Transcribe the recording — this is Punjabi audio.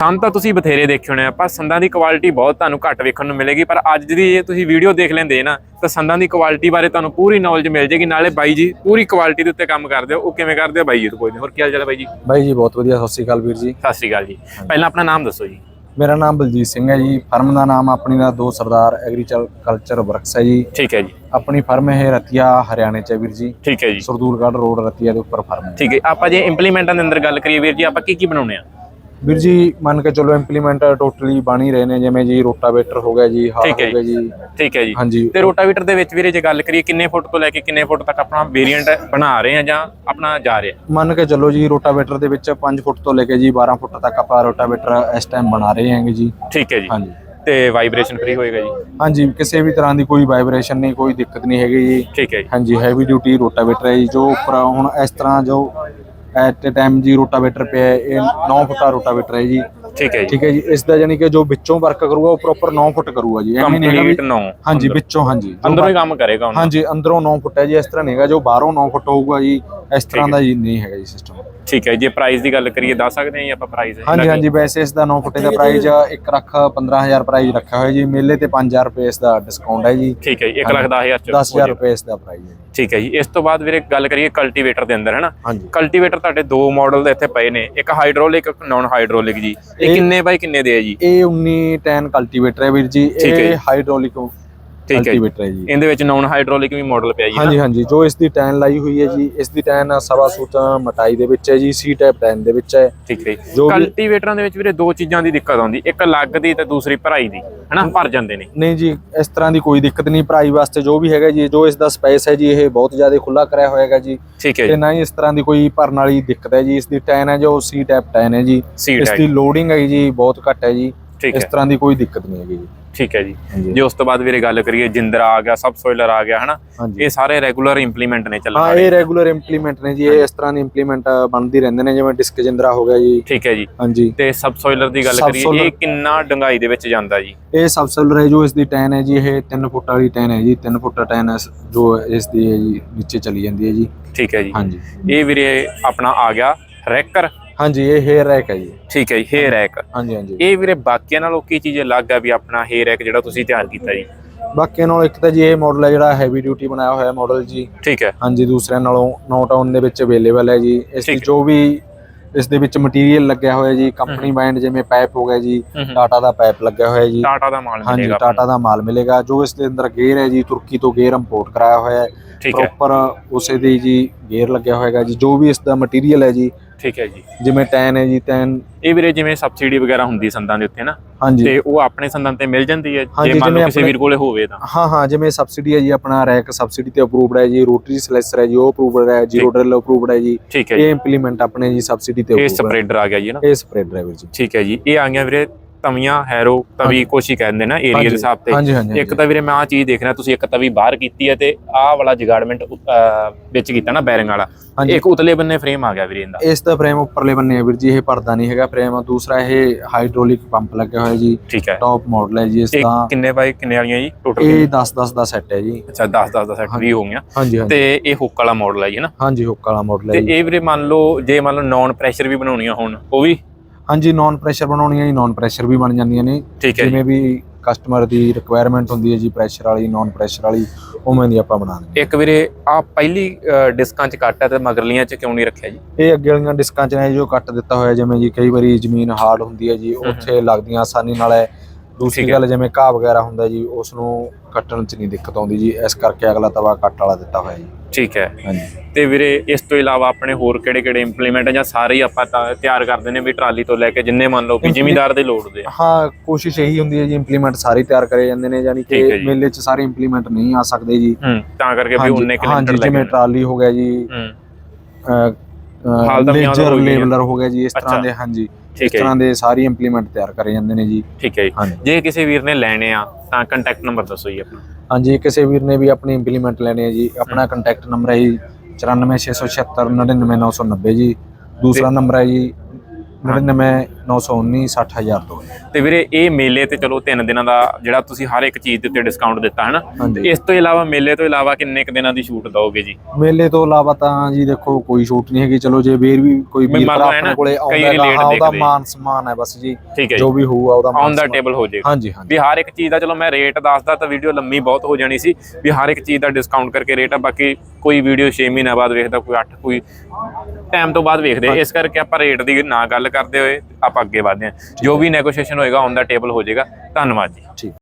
ਸੰਦ ਤਾਂ ਤੁਸੀਂ ਬਥੇਰੇ ਦੇਖੇ ਹੋਣੇ ਆ ਪਰ ਸੰਦਾਂ ਦੀ ਕੁਆਲਿਟੀ ਬਹੁਤ ਤੁਹਾਨੂੰ ਘੱਟ ਵੇਖਣ ਨੂੰ ਮਿਲੇਗੀ ਪਰ ਅੱਜ ਦੀ ਜੇ ਤੁਸੀਂ ਵੀਡੀਓ ਦੇਖ ਲੈਂਦੇ ਨਾ ਤਾਂ ਸੰਦਾਂ ਦੀ ਕੁਆਲਿਟੀ ਬਾਰੇ ਤੁਹਾਨੂੰ ਪੂਰੀ ਨੌਲੇਜ ਮਿਲ ਜੇਗੀ ਨਾਲੇ ਬਾਈ ਜੀ ਪੂਰੀ ਕੁਆਲਿਟੀ ਦੇ ਉੱਤੇ ਕੰਮ ਕਰਦੇ ਹੋ ਉਹ ਕਿਵੇਂ ਕਰਦੇ ਹੋ ਬਾਈ ਜੀ ਤੋਂ ਹਾਂ। ਹੋਰ ਕੀ ਹਾਲ ਚਾਲ ਹੈ ਬਾਈ ਜੀ? ਬਾਈ ਜੀ ਬਹੁਤ ਵਧੀਆ ਸਤਿ ਸ਼੍ਰੀ ਅਕਾਲ ਵੀਰ ਜੀ। ਸਤਿ ਸ਼੍ਰੀ ਅਕਾਲ ਜੀ। ਪਹਿਲਾਂ ਆਪਣਾ ਨਾਮ ਦੱਸੋ ਜੀ। ਮੇਰਾ ਨਾਮ ਬਲਜੀਤ ਸਿੰਘ ਹੈ ਜੀ ਫਰਮ ਦਾ ਨਾਮ ਆਪਣੀ ਦਾ ਦੋ ਸਰਦਾਰ ਐਗਰੀਕਲਚਰ ਵਰਕਸ ਹੈ ਜੀ। ਠੀਕ ਹੈ ਜੀ। ਆਪਣੀ ਫਰਮ ਇਹ ਰਤੀਆ ਹਰਿਆਣੇ ਚ ਹੈ ਵੀਰ ਜੀ। ਠੀਕ ਹੈ ਜੀ। ਸਰਦੂਲਗੜ੍ਹ ਰੋਡ ਰਤੀਆ ਦੇ ਉੱਪਰ ਫਰਮ ਠੀਕ ਹੈ ਆਪਾਂ ਜੇ ਇੰਪਲੀਮੈਂਟਾਂ ਦੇ ਅੰਦਰ ਗੱਲ ਕਰੀਏ ਵੀਰ ਜੀ ਆਪਾਂ ਕੀ ਕੀ ਬਣਾਉਣੇ ਆ? ਵੀਰ ਜੀ ਮੰਨ ਕੇ ਚਲੋ ਇੰਪਲੀਮੈਂਟ ਟੋਟਲੀ ਬਣ ਹੀ ਰਹੇ ਨੇ ਜਿਵੇਂ ਜੀ ਰੋਟਾਵੇਟਰ ਹੋ ਗਿਆ ਜੀ ਹਾਲ ਠੀਕ ਹੈ ਹੋ ਗਿਆ ਜੀ। ਠੀਕ ਹੈ ਜੀ। ਹਾਂਜੀ। ਤੇ ਰੋਟਾਵੀਟਰ ਦੇ ਵਿੱਚ ਵੀਰੇ ਜੇ ਗੱਲ ਕਰੀਏ ਕਿੰਨੇ ਫੁੱਟ ਤੋਂ ਲੈ ਕੇ ਕਿੰਨੇ ਫੁੱਟ ਤੱਕ ਆਪਣਾ ਵੇਰੀਐਂਟ ਬਣਾ ਰਹੇ ਆ ਜਾਂ ਆਪਣਾ ਜਾ ਰਿਹਾ? ਮੰਨ ਕੇ ਚੱਲੋ ਜੀ ਰੋਟਾਵੇਟਰ ਦੇ ਵਿੱਚ 5 ਫੁੱਟ ਤੋਂ ਲੈ ਕੇ ਜੀ 12 ਫੁੱਟ ਤੱਕ ਆਪਾਂ ਰੋਟਾਵੇਟਰ ਇਸ ਟਾਈਮ ਬਣਾ ਰਹੇ ਹਾਂਗੇ ਜੀ। ਠੀਕ ਹੈ ਜੀ। ਹਾਂਜੀ। ਤੇ ਵਾਈਬ੍ਰੇਸ਼ਨ ਫ੍ਰੀ ਹੋਏਗਾ ਜੀ? ਹਾਂਜੀ ਕਿਸੇ ਵੀ ਤਰ੍ਹਾਂ ਦੀ ਕੋਈ ਵਾਈਬ੍ਰੇਸ਼ਨ ਨਹੀਂ ਕੋਈ ਦਿੱਕਤ ਨਹੀਂ ਹੈਗੀ ਜੀ। ਠੀਕ ਹੈ ਜੀ। ਹਾਂਜੀ ਹੈਵੀ ਡਿਊਟੀ ਰੋਟਾਵੇਟਰ ਹੈ ਜੀ ਜੋ ਉੱਪਰ ਹੁਣ ਇਸ ਤਰ੍ਹਾਂ ਜੋ ਐਟ ਟਾਈਮ ਜੀ ਰੋਟਾਵੇਟਰ ਪਿਆ ਹੈ, ਇਹ 9 ਫੁੱਟਾ ਰੋਟਾਵੇਟਰ ਹੈ ਜੀ। ਠੀਕ ਹੈ ਜੀ। ਠੀਕ ਹੈ ਜੀ ਇਸ ਦਾ ਯਾਨੀ ਕਿ ਜੋ ਵਿੱਚੋਂ ਵਰਕ ਕਰੂਗਾ ਉਹ ਪ੍ਰੋਪਰ 9 ਫੁੱਟ ਕਰੂਗਾ ਜੀ। ਐਵੇਂ ਨਹੀਂ ਹੈਗਾ ਵੀ ਕੰਪਲੀਟ 9 ਹਾਂਜੀ ਵਿੱਚੋਂ ਹਾਂਜੀ। ਜੋ ਅੰਦਰੋਂ ਹੀ ਕੰਮ ਕਰੇਗਾ ਹੁਣ। ਹਾਂਜੀ ਅੰਦਰੋਂ 9 ਫੁੱਟ ਹੈ ਜੀ ਇਸ ਤਰ੍ਹਾਂ ਨਹੀਂ ਹੈਗਾ। ਜੋ ਬਾਹਰੋਂ 9 ਫੁੱਟ ਹੋਊਗਾ ਜੀ ਇਸ ਤਰ੍ਹਾਂ ਦਾ ਜੀ ਨਹੀਂ ਹੈਗਾ ਜੀ ਸਿਸਟਮ ਠੀਕ ਹੈ ਜੇ ਪ੍ਰਾਈਸ ਦੀ ਗੱਲ ਕਰੀਏ ਦੱਸ ਸਕਦੇ ਹਾਂ ਜੀ ਆਪਾਂ ਪ੍ਰਾਈਸ ਹਾਂਜੀ ਹਾਂਜੀ ਵੈਸੇ ਇਸ ਦਾ 9 ਫੁੱਟ ਦਾ ਪ੍ਰਾਈਸ 1 ਲੱਖ 15000 ਪ੍ਰਾਈਸ ਰੱਖਿਆ ਹੋਇਆ ਜੀ ਮੇਲੇ ਤੇ 5000 ਰੁਪਏ ਇਸ ਦਾ ਡਿਸਕਾਊਂਟ ਹੈ ਜੀ। ਠੀਕ ਹੈ ਜੀ 1 ਲੱਖ 10000 ਚ 10000 ਰੁਪਏ ਇਸ ਦਾ ਪ੍ਰਾਈਸ ਹੈ। ਠੀਕ ਹੈ ਜੀ ਇਸ ਤੋਂ ਬਾਅਦ ਵੀਰੇ ਗੱਲ ਕਰੀਏ ਕਲਟੀਵੇਟਰ ਦੇ ਅੰਦਰ ਹੈਨਾ ਕਲਟੀਵੇਟਰ ਤੁਹਾਡੇ ਦੋ ਮਾਡਲ ਦੇ ਇੱਥੇ ਪਏ ਨੇ ਇੱਕ ਹਾਈਡ੍ਰੋਲਿਕ ਇੱਕ ਨਾਨ ਹਾਈਡ੍ਰੋਲਿਕ ਜੀ। ਇਹ ਕਿੰਨੇ ਬਾਈ ਕਿੰਨੇ ਦੇ ਆ ਜੀ? ਇਹ 19 10 ਕਲਟੀਵੇਟਰ ਹੈ ਵੀਰ ਜੀ ਹੈ ਇਹ। ਹਾਈਡ੍ਰੋਲਿਕ ਠੀਕ ਹੈ ਜੀ। ਕਲਟੀਵੇਟਰ ਹੈ ਜੀ। ਇਹਦੇ ਵਿੱਚ ਨਾਨ ਹਾਈਡ੍ਰੋਲਿਕ ਵੀ ਮਾਡਲ ਪਿਆ ਜੀ ਹਾਂਜੀ ਹਾਂਜੀ। ਜੋ ਇਸ ਦੀ ਟੈਨ ਲਾਈ ਹੋਈ ਹੈ ਜੀ ਇਸ ਦੀ ਟੈਨ ਸਵਾ ਸੂਤ ਮਟਾਈ ਦੇ ਵਿੱਚ ਹੈ ਜੀ ਸੀ ਟਾਈਪ ਟੈਨ ਦੇ ਵਿੱਚ ਹੈ। ਠੀਕ ਹੈ ਕਲਟੀਵੇਟਰਾਂ ਦੇ ਵਿੱਚ ਵੀਰੇ ਦੋ ਚੀਜ਼ਾਂ ਦੀ ਦਿੱਕਤ ਆਉਂਦੀ ਇੱਕ ਲੱਗ ਦੀ ਤੇ ਦੂਸਰੀ ਭਰਾਈ ਦੀ ਹਨਾ? ਭਰ ਜਾਂਦੇ ਨੇ। ਨਹੀਂ ਜੀ ਇਸ ਤਰ੍ਹਾਂ ਦੀ ਕੋਈ ਦਿੱਕਤ ਨਹੀਂ ਭਰਾਈ ਵਾਸਤੇ ਜੋ ਵੀ ਹੈਗਾ ਜੀ ਜੋ ਇਸ ਦਾ ਸਪੇਸ ਹੈ ਜੀ ਇਹ ਬਹੁਤ ਜ਼ਿਆਦਾ ਖੁੱਲਾ ਕਰਿਆ ਹੋਇਆ ਹੈਗਾ ਜੀ। ਠੀਕ ਹੈ ਤੇ ਨਾ ਹੀ ਇਸ ਤਰ੍ਹਾਂ ਦੀ ਕੋਈ ਭਰਨ ਵਾਲੀ ਦਿੱਕਤ ਹੈ ਜੀ ਇਸ ਦੀ ਟੈਨ ਹੈ ਜੋ ਸੀ ਟਾਈਪ ਟੈਨ ਹੈ ਜੀ। ਇਸ ਦੀ ਲੋਡਿੰਗ ਹੈ ਜੀ ਬਹੁਤ ਘੱਟ ਹੈ ਜੀ। ਇਸ ਤਰ੍ਹਾਂ ਦੀ ਕੋਈ ਦਿੱਕਤ ਨਹੀਂ ਹੈਗੀ ਜੀ। ਠੀਕ ਹੈ ਜੀ। ਜੇ ਉਸ ਤੋਂ ਬਾਅਦ ਵੀਰੇ ਗੱਲ ਕਰੀਏ ਜਿੰਦਰਾ ਆ ਗਿਆ ਸਬ ਸੋਇਲਰ ਆ ਗਿਆ ਹਨਾ? ਇਹ ਸਾਰੇ ਰੈਗੂਲਰ ਇੰਪਲੀਮੈਂਟ ਨੇ ਚੱਲਣ ਹਾਂ ਇਹ ਰੈਗੂਲਰ ਇੰਪਲੀਮੈਂਟ ਨੇ ਜੀ ਇਹ ਇਸ ਤਰ੍ਹਾਂ ਦੇ ਇੰਪਲੀਮੈਂਟ ਬਣਦੀ ਰਹਿੰਦੇ ਨੇ ਜਿਵੇਂ ਡਿਸਕ ਜਿੰਦਰਾ ਹੋ ਗਿਆ ਜੀ। ਠੀਕ ਹੈ ਜੀ। ਹਾਂਜੀ। ਤੇ ਸਬ ਸੋਇਲਰ ਦੀ ਗੱਲ ਕਰੀਏ ਇਹ ਕਿੰਨਾ ਡੰਗਾਈ ਦੇ ਵਿੱਚ ਜਾਂਦਾ ਜੀ? ਇਹ ਸਬਸੈਲਰ ਹੈ ਜੋ ਇਸ ਦੀ ਟੈਨ ਹੈ ਜੀ ਇਹ 3 ਫੁੱਟ ਵਾਲੀ ਟੈਨ ਹੈ ਜੀ 3 ਫੁੱਟ ਟੈਨ ਜੋ ਇਸ ਦੀ ਹੈ ਜੀ ਨੀਚੇ ਚਲੀ ਜਾਂਦੀ ਹੈ ਜੀ। ਠੀਕ ਹੈ ਜੀ। ਹਾਂਜੀ। ਇਹ ਵੀਰੇ ਆਪਣਾ ਆ ਗਿਆ ਰੈਕਰ। ਹਾਂਜੀ ਇਹ ਹੇਅਰ ਰੈਕ ਹੈ ਜੀ। ਠੀਕ ਹੈ ਜੀ ਹੇਅਰ ਰੈਕ ਹਾਂਜੀ ਹਾਂਜੀ। ਇਹ ਵੀਰੇ ਬਾਕੀਆਂ ਨਾਲੋਂ ਕੀ ਚੀਜ਼ ਅਲੱਗ ਆ ਵੀ ਆਪਣਾ ਹੇਅਰ ਰੈਕ ਜਿਹੜਾ ਤੁਸੀਂ ਤਿਆਰ ਕੀਤਾ ਜੀ? ਬਾਕੀ ਨਾਲ ਇੱਕ ਤਾਂ ਜੀ ਇਹ ਮਾਡਲ ਹੈ ਜਿਹੜਾ ਹੈਵੀ ਡਿਊਟੀ ਬਣਾਇਆ ਹੋਇਆ ਮਾਡਲ ਜੀ। ਠੀਕ ਹੈ। ਹਾਂਜੀ ਦੂਸਰਿਆਂ ਨਾਲੋਂ ਨੋਟ ਆਨ ਦੇ ਵਿੱਚ ਅਵੇਲੇਬਲ ਹੈ ਜੀ। ਇਸ ਦੀ। ਜੋ ਵੀ ਇਸ ਦੇ ਵਿੱਚ ਮਟੀਰੀਅਲ ਲੱਗਿਆ ਹੋਇਆ ਜੀ ਕੰਪਨੀ ਬੈਂਡ ਜਿਵੇਂ ਪਾਈਪ ਹੋ ਗਿਆ ਜੀ। ਟਾਟਾ ਦਾ ਪਾਈਪ ਲੱਗਿਆ ਹੋਇਆ ਜੀ। ਟਾਟਾ ਦਾ ਮਾਲ ਹਾਂਜੀ ਮਿਲੇਗਾ ਟਾਟਾ ਦਾ ਮਾਲ ਮਿਲੇਗਾ। ਜੋ ਇਸ ਦੇ ਅੰਦਰ ਗੇਅਰ ਹੈ ਜੀ ਤੁਰਕੀ ਤੋਂ ਗੇਅਰ ਇੰਪੋਰਟ ਕਰਾਇਆ ਹੋਇਆ ਹੈ। ਪ੍ਰੋਪਰ ਉਸੇ ਦੀ ਜੀ ਗੇਅਰ ਲੱਗਿਆ ਹੋਏਗਾ ਜੀ। ਜੋ ਵੀ ਇਸ ਦਾ ਮਟੀਰੀਅਲ ਹੈ ਜੀ ਠੀਕ ਹੈ ਜੀ। ਜਿਵੇਂ ਟੈਨ ਹੈ ਜੀ ਟੈਨ। ਇਹ ਵੀਰੇ ਜਿਵੇਂ ਸਬਸਿਡੀ ਵਗੈਰਾ ਹੁੰਦੀ ਸੰਦਾਂ ਦੇ ਉੱਤੇ ਨਾ ਹਾਂਜੀ। ਤੇ ਉਹ ਆਪਣੇ ਸੰਦਾਂ ਤੇ ਮਿਲ ਜਾਂਦੀ ਹੈ ਜੇ ਮੰਨ ਲਓ ਕਿਸੇ ਵੀਰ ਕੋਲੇ ਹੋਵੇ ਤਾਂ। ਹਾਂ ਹਾਂ ਜਿਵੇਂ ਸਬਸਿਡੀ ਹੈ ਜੀ ਆਪਣਾ ਰੈਕ ਸਬਸਿਡੀ ਤੇ ਅਪਰੂਵਡ ਹੈ ਜੀ ਰੋਟਰੀ ਸਲੈਸਰ ਹੈ ਜੀ ਉਹ ਅਪਰੂਵਡ ਹੈ ਜੀਰੋ ਡਰਿਲ ਅਪਰੂਵਡ ਹੈ ਜੀ। ਹੈ ਇਹ ਇੰਪਲੀਮੈਂਟ ਆਪਣੇ ਜੀ ਸਬਸਿਡੀ ਤੇ ਇਹ ਹੈ। ਸਪਰੇਡਰ ਆ ਗਿਆ ਜੀ ਨਾ। ਇਹ ਸਪਰੇਡ ਡਰਾਈਵਰ ਜੀ। ਠੀਕ ਹੈ ਜੀ ਇਹ ਆ ਗਿਆ ਵੀਰੇ ਤਵੀਆਂ ਹੈਰੋ ਤਵੀ ਕੋਸ਼ੀ ਕਹਿੰਦੇ ਨਾ ਏਰੀਆ ਦੇ ਹਿਸਾਬ ਤੇ। ਇੱਕ ਤਾਂ ਵੀਰੇ ਮੈਂ ਆ ਚੀਜ਼ ਦੇਖ ਰਿਹਾ ਤੁਸੀਂ ਇੱਕ ਤਵੀ ਬਾਹਰ ਕੀਤੀ ਹੈ ਤੇ ਆਹ ਵਾਲਾ ਜਗਾੜਮੈਂਟ ਵਿੱਚ ਕੀਤਾ ਨਾ ਬੈਰਿੰਗ ਵਾਲਾ। ਇੱਕ ਉਤਲੇ ਬੰਨੇ ਫਰੇਮ ਆ ਗਿਆ ਵੀਰੇ ਇਹਦਾ। ਇਸ ਦਾ ਫਰੇਮ ਉੱਪਰਲੇ ਬੰਨੇ ਹੈ ਵੀਰ ਜੀ ਇਹ ਪਰਦਾ ਨਹੀਂ ਹੈਗਾ ਫਰੇਮ ਦੂਸਰਾ ਇਹ ਹਾਈਡ੍ਰੋਲਿਕ ਪੰਪ ਲੱਗਿਆ ਹੋਇਆ ਜੀ ਟੌਪ ਮਾਡਲ ਹੈ ਜੀ ਇਸ ਦਾ। ਕਿੰਨੇ ਬਾਈ ਕਿੰਨੇ ਵਾਲੀਆਂ ਜੀ ਟੋਟਲ ਇਹ 10 10 ਦਾ ਸੈੱਟ ਹੈ ਜੀ। ਅੱਛਾ 10 10 ਦਾ ਸੈੱਟ ਵੀ ਹੋ ਗਿਆ ਤੇ ਇਹ ਹੁੱਕ ਵਾਲਾ ਮਾਡਲ ਹੈ ਜੀ ਨਾ? ਹਾਂਜੀ ਹੁੱਕ ਵਾਲਾ ਮਾਡਲ ਹੈ ਤੇ ਇਹ ਵੀਰੇ ਮੰਨ ਲਓ ਜੇ ਮੰਨ ਲਓ ਨਾਨ ਪ੍ਰੈਸ਼ਰ ਵੀ ਬਣਾਉਣੀਆਂ ਹੋਣ ਉਹ ਵੀ ਹਾਂਜੀ ਨਾਨ ਪ੍ਰੈਸ਼ਰ ਬਣਾਉਣੀਆਂ ਜੀ ਨਾਨ ਪ੍ਰੈਸ਼ਰ ਵੀ ਬਣ ਜਾਂਦੀਆਂ ਨੇ। ਠੀਕ ਹੈ ਜੀ। ਜਿਵੇਂ ਵੀ ਕਸਟਮਰ ਦੀ ਰਿਕੁਆਇਰਮੈਂਟ ਹੁੰਦੀ ਹੈ ਜੀ ਪ੍ਰੈਸ਼ਰ ਵਾਲੀ ਨਾਨ ਪ੍ਰੈਸ਼ਰ ਵਾਲੀ ਉਵੇਂ ਦੀ ਆਪਾਂ ਬਣਾ ਦਿੰਦੇ ਇੱਕ ਵੀਰੇ ਆ ਪਹਿਲੀ ਅ, ਡਿਸਕਾਂ ਚ ਕੱਟ ਹੈ ਤੇ ਮਗਰਲੀਆਂ ਚ ਕਿਉਂ ਨਹੀਂ ਰੱਖਿਆ ਜੀ? ਹਾਂ। ਇਹ ਅੱਗੇ ਵਾਲੀਆਂ ਡਿਸਕਾਂ 'ਚ ਨੇ ਜੋ ਕੱਟ ਦਿੱਤਾ ਹੋਇਆ ਜਿਵੇਂ ਜੀ ਕਈ ਵਾਰੀ ਜ਼ਮੀਨ ਹਾਰਡ ਹੁੰਦੀ ਹੈ ਜੀ ਉੱਥੇ ਲੱਗਦੀਆਂ ਆਸਾਨੀ ਨਾਲ ਹੈ ਦੂਸਰੀ। ਗੱਲ ਜਿਵੇਂ ਘਾਹ ਵਗੈਰਾ ਹੁੰਦਾ ਜੀ ਉਸ ਨੂੰ ਕੱਟਣ 'ਚ ਨਹੀਂ ਦਿੱਕਤ ਆਉਂਦੀ ਜੀ ਇਸ ਕਰਕੇ ਅਗਲਾ ਤਵਾ ਕੱਟ ਵਾਲਾ ਦਿੱਤਾ ਹੋਇਆ ਜੀ ਠੀਕ ਹੈ ਹਾਂਜੀ ਤੇ ਵੀਰੇ ਇਸ ਤੋਂ ਇਲਾਵਾ ਆਪਣੇ ਹੋਰ ਕਿਹੜੇ ਕਿਹੜੇ ਇੰਪਲੀਮੈਂਟ ਜਾਂ ਸਾਰੇ ਹੀ ਆਪਾਂ ਤਾਂ ਤਿਆਰ ਕਰਦੇ ਨੇ ਵੀ ਟਰਾਲੀ ਤੋਂ ਲੈ ਕੇ ਜਿੰਨੇ ਮੰਨ ਲਓ ਵੀ ਜ਼ਿਮੀਦਾਰ ਦੇ ਲੋੜ ਦੇ ਆ ਹਾਂ ਕੋਸ਼ਿਸ਼ ਇਹੀ ਹੁੰਦੀ ਹੈ ਜੀ ਇੰਪਲੀਮੈਂਟ ਸਾਰੇ ਤਿਆਰ ਕਰੇ ਜਾਂਦੇ ਨੇ ਯਾਨੀ ਠੀਕ ਹੈ ਕਿ ਜੀ। ਮੇਲੇ 'ਚ ਸਾਰੇ ਇੰਪਲੀਮੈਂਟ ਨਹੀਂ ਆ ਸਕਦੇ ਜੀ ਹੂੰ ਤਾਂ ਕਰਕੇ ਵੀ ਹਾਂਜੀ ਉਨੇ ਹਾਂਜੀ ਕਿਲੋਮੀਟਰ ਲੈ ਜਿਵੇਂ ਕੇ ਟਰਾਲੀ ਹੋ ਗਿਆ ਜੀ ਹੂੰ ਹਾਲ ਦਾ। ਲੇਬਲਰ ਹੋ ਗਿਆ ਜੀ ਇਸ ਤਰ੍ਹਾਂ। ਦੇ ਹਾਂਜੀ ਇਸ ਤਰ੍ਹਾਂ ਦੇ ਸਾਰੇ ਇੰਪਲੀਮੈਂਟ ਤਿਆਰ ਕਰੇ ਜਾਂਦੇ ਨੇ ਜੀ। ਠੀਕ ਹੈ ਜੀ। ਜੇ ਕਿਸੇ ਵੀਰ ਨੇ ਲੈਣੇ ਆ ਤਾਂ ਕੰਟੈਕਟ ਨੰਬਰ ਦੱਸੋ ਜੀ ਆਪਣਾ। ਹਾਂਜੀ ਕਿਸੇ ਵੀਰ ਨੇ ਵੀ ਆਪਣੀ ਇੰਪਲੀਮੈਂਟ ਲੈਣੇ ਹੈ ਜੀ ਆਪਣਾ ਕੰਟੈਕਟ ਨੰਬਰ ਹੈ ਜੀ 94676 99990 ਜੀ। ਦੂਸਰਾ ਨੰਬਰ ਹੈ ਜੀ 99 919 60000 ਤੋਂ। ਤੇ ਵੀਰੇ ਇਹ ਮੇਲੇ ਤੇ ਚਲੋ ਤਿੰਨ ਦਿਨਾਂ ਦਾ ਜਿਹੜਾ ਤੁਸੀਂ ਹਰ ਇੱਕ ਚੀਜ਼ ਦੇ ਉੱਤੇ ਡਿਸਕਾਊਂਟ ਦਿੱਤਾ ਹੈ ਨਾ ਹਾਂਜੀ। ਇਸ ਤੋਂ ਇਲਾਵਾ ਮੇਲੇ ਤੋਂ ਇਲਾਵਾ ਕਿੰਨੇ ਕੁ ਦਿਨਾਂ ਦੀ ਛੂਟ ਦਓਗੇ ਜੀ? ਮੇਲੇ ਤੋਂ ਇਲਾਵਾ ਤਾਂ ਜੀ ਦੇਖੋ ਕੋਈ ਛੂਟ ਨਹੀਂ ਹੈਗੀ। ਚਲੋ ਜੇ ਵੀਰ ਵੀ ਕੋਈ ਵੀ ਵੀਰ ਮੰਨ ਭਰਾ ਲਓ ਹੈ ਨਾ, ਆਪਣੇ ਕੋਲੇ ਕਈ ਆਉਂਦਾ relate ਗਾ, ਉਹਦਾ ਦੇਖਦੇ। ਮਾਨ ਸਮਾਨ ਹੈ ਬਸ ਜੀ। ਠੀਕ ਹੈ ਜੋ ਜੀ। ਵੀ ਹੋਊਗਾ ਉਹਦਾ ਮਾਨ ਔਨ ਦਾ ਸਨਮਾਨ। ਟੇਬਲ ਹੋ ਜਾਏਗਾ। ਹਾਂਜੀ ਹਾਂਜੀ। ਵੀ ਹਰ ਇੱਕ ਚੀਜ਼ ਦਾ ਚਲੋ ਮੈਂ ਰੇਟ ਦੱਸਦਾ ਤਾਂ ਵੀਡੀਓ ਲੰਮੀ ਬਹੁਤ ਹੋ ਜਾਣੀ ਸੀ। ਵੀ ਹਰ ਇੱਕ ਚੀਜ਼ ਦਾ ਡਿਸਕਾਊਂਟ ਕਰਕੇ ਰੇਟ ਆ ਬਾਕੀ ਕੋਈ ਵੀਡੀਓ 6 ਮਹੀਨਿਆਂ ਬਾਅਦ ਵੇਖਦਾ ਕੋਈ 8 ਕੋਈ ਟਾਈਮ ਤੋਂ ਬਾਅਦ ਵੇਖਦੇ ਆ। ਇਸ ਕਰਕੇ ਆਪਾਂ ਰੇਟ ਦੀ ਨਾ ਗੱਲ ਕਰਦੇ ਹੋਏ ਆਪਾਂ ਅੱਗੇ ਵਧਦੇ ਹਾਂ। ਜੋ ਵੀ ਨੈਗੋਸ਼ੀਏਸ਼ਨ ਹੋਏਗਾ ਔਨ ਦਾ ਟੇਬਲ ਹੋ ਜਾਏਗਾ। ਧੰਨਵਾਦ ਜੀ।